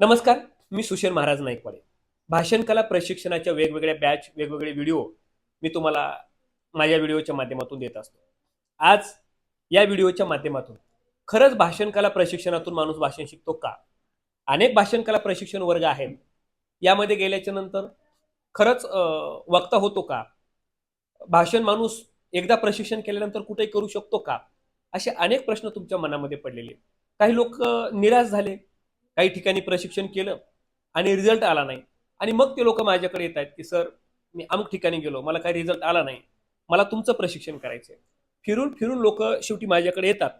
नमस्कार मी सुशेर महाराज नाईकवाडे. भाषण कला प्रशिक्षणाच्या वेगवेगळ्या बॅच वेगवेगळे व्हिडिओ मी तुम्हाला माझ्या व्हिडिओच्या माध्यमातून देत असतो. आज या व्हिडिओच्या माध्यमातून खरंच भाषण कला प्रशिक्षणातून माणूस भाषण शिकतो का? अनेक भाषण कला प्रशिक्षण वर्ग आहेत. यामध्ये गेल्याच्यानंतर खरंच वक्ता होतो का? भाषण माणूस एकदा प्रशिक्षण केल्यानंतर कुठेही करू शकतो का? असे अनेक प्रश्न तुमच्या मनामध्ये पडलेले काही लोक निराश झाले. काही ठिकाणी प्रशिक्षण केलं आणि रिझल्ट आला नाही. आणि मग ते लोक माझ्याकडे येत आहेत की सर मी अमुक ठिकाणी गेलो मला काही रिझल्ट आला नाही. मला तुमचं प्रशिक्षण करायचंय. फिरून फिरून लोक शेवटी माझ्याकडे येतात.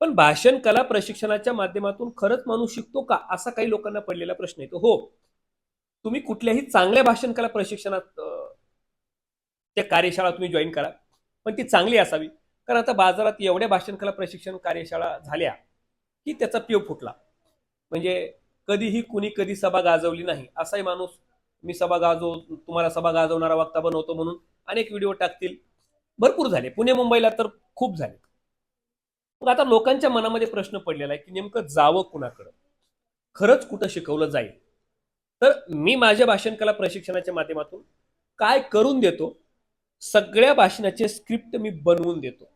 पण भाषण कला प्रशिक्षणाच्या माध्यमातून खरंच माणूस शिकतो का? असा काही लोकांना पडलेला प्रश्न येतो. हो तुम्ही कुठल्याही चांगल्या भाषण कला प्रशिक्षणात त्या कार्यशाळा तुम्ही जॉईन करा. पण ती चांगली असावी. कारण आता बाजारात एवढ्या भाषण कला प्रशिक्षण कार्यशाळा झाल्या की त्याचा पिव फुटला. म्हणजे कधीही कुणी कधी सभा गाजवली नाही. असाही माणूस मी सभा गाजव तुम्हाला सभा गाजवणारा वक्ता बनवतो म्हणून अनेक व्हिडिओ टाकतील. भरपूर झाले. पुणे मुंबईला तर खूप झाले. मग आता लोकांच्या मनामध्ये प्रश्न पडलेला आहे की नेमकं जावं कुणाकडं? खरंच कुठं शिकवलं जाईल? तर मी माझ्या भाषण कला प्रशिक्षणाच्या माध्यमातून काय करून देतो? सगळ्या भाषणाचे स्क्रिप्ट मी बनवून देतो.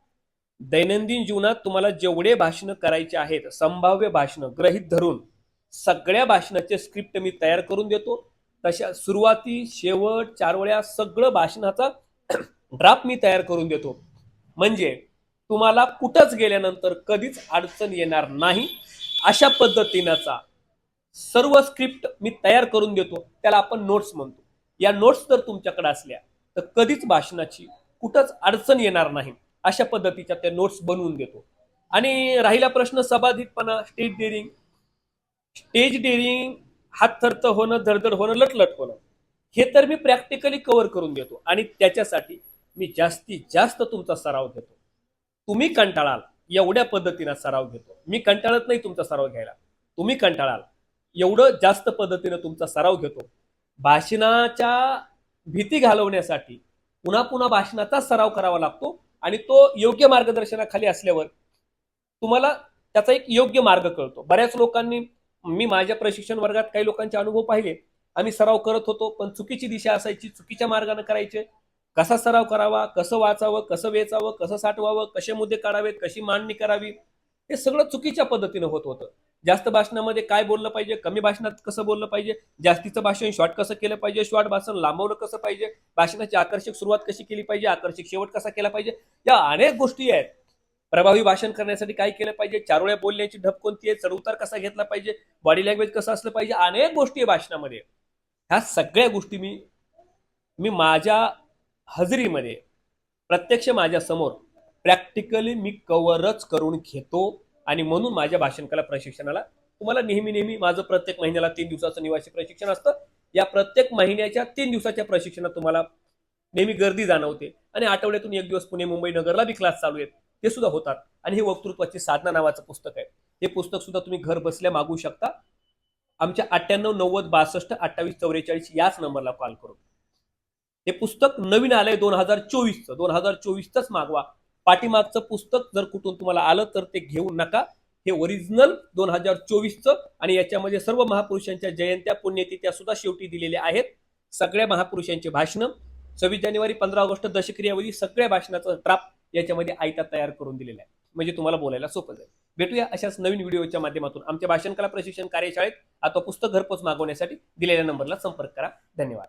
दैनंदिन जीवनात तुम्हाला जेवढे भाषणं करायचे आहेत संभाव्य भाषणं ग्रहित धरून सगळ्या भाषणाचे स्क्रिप्ट मी तयार करून देतो. तशा सुरुवाती शेवट चारवळ्या सगळं भाषणाचा ड्राफ्ट मी तयार करून देतो. म्हणजे तुम्हाला कुठंच गेल्यानंतर कधीच अडचण येणार नाही. अशा पद्धतीनाचा सर्व स्क्रिप्ट मी तयार करून देतो. त्याला आपण नोट्स म्हणतो. या नोट्स जर तुमच्याकडे असल्या तर कधीच भाषणाची कुठंच अडचण येणार नाही. अशा पद्धतीच्या त्या नोट्स बनवून देतो. आणि राहिला प्रश्न सभाधितपणा स्टेज डेअरिंग स्टेज डेअरिंग हात थरथ होणं धडधड होणं लटलट होणं. हे तर मी प्रॅक्टिकली कव्हर करून देतो. आणि त्याच्यासाठी मी जास्तीत जास्त तुमचा सराव घेतो. तुम्ही कंटाळाल एवढ्या पद्धतीनं सराव घेतो. मी कंटाळत नाही तुमचा सराव घ्यायला. तुम्ही कंटाळाल. एवढं जास्त पद्धतीनं तुमचा सराव घेतो. भाषणाच्या भीती घालवण्यासाठी पुन्हा पुन्हा भाषणाचा सराव करावा लागतो. आणि तो योग्य मार्गदर्शनाखाली असल्यावर तुम्हाला त्याचा एक योग्य मार्ग कळतो. बऱ्याच लोकांनी मी माझ्या प्रशिक्षण वर्गात काही लोकांचे अनुभव पाहिले. आम्ही सराव करत होतो पण चुकीची दिशा असायची चुकीच्या मार्गाने करायचे. कसा सराव करावा कसं वाचावं कसं वेचावं कसं साठवावं कसे मुद्दे काढावेत कशी मांडणी करावी हे सगळं चुकीच्या पद्धतीनं होत होतं. जास्त भाषणामध्ये काय बोललं पाहिजे कमी भाषणात कसं बोललं पाहिजे जास्तीचं भाषण शॉर्ट कसं केलं पाहिजे शॉर्ट भाषण लांबवलं कसं पाहिजे भाषणाची आकर्षक सुरुवात कशी केली पाहिजे आकर्षक शेवट कसा केला पाहिजे या अनेक गोष्टी आहेत. प्रभावी भाषण करण्यासाठी काय केलं पाहिजे चारोळ्या बोलण्याची ढप कोणती आहे चढउतार कसा घेतला पाहिजे बॉडी लँग्वेज कसं असलं पाहिजे अनेक गोष्टी आहे भाषणामध्ये. ह्या सगळ्या गोष्टी मी मी माझ्या हजेरीमध्ये प्रत्यक्ष माझ्यासमोर प्रॅक्टिकली मी कव्हरच करून घेतो. आणि म्हणून माझ्या भाषणकला प्रशिक्षणाला तुम्हाला नेहमी नेहमी माझं प्रत्येक महिन्याला तीन दिवसाचं निवासी प्रशिक्षण असतं. या प्रत्येक महिन्याच्या तीन दिवसाच्या प्रशिक्षणात तुम्हाला नेहमी गर्दी जाणवते. आणि आठवड्यातून एक दिवस पुणे मुंबई नगरला बी क्लास चालू आहेत. ते सुद्धा होतात. आणि हे वक्तृत्वाची साधना नावाचं पुस्तक आहे. हे पुस्तक सुद्धा तुम्ही घर बसल्या मागू शकता. आमच्या अठ्ठ्याण्णव नव्वद बासष्ट अठ्ठावीस चौवेचाळीस याच नंबरला कॉल करून. हे पुस्तक नवीन आलंय दोन हजार चोवीसचं. दोन हजार चोवीसचंच मागवा. पाठीमागचं पुस्तक जर कुठून तुम्हाला आलं तर ते घेऊ नका. हे ओरिजिनल दोन हजार चोवीसचं आणि याच्यामध्ये सर्व महापुरुषांच्या जयंत्या पुण्यतिथ्या सुद्धा शेवटी दिलेल्या आहेत. सगळ्या महापुरुषांचे भाषणं. सव्वीस जानेवारी पंधरा ऑगस्ट दशक्रियावधी सगळ्या भाषणाचं ड्राफ्ट याच्यामध्ये आयता तयार करून दिलेला आहे म्हणजे तुम्हाला बोलायला सोपं जाईल. भेटूया अशाच नवीन व्हिडिओच्या माध्यमातून. आमच्या भाषण कला प्रशिक्षण कार्यशाळेत आता पुस्तक घरपोच मागवण्यासाठी दिलेल्या नंबरला संपर्क करा. धन्यवाद.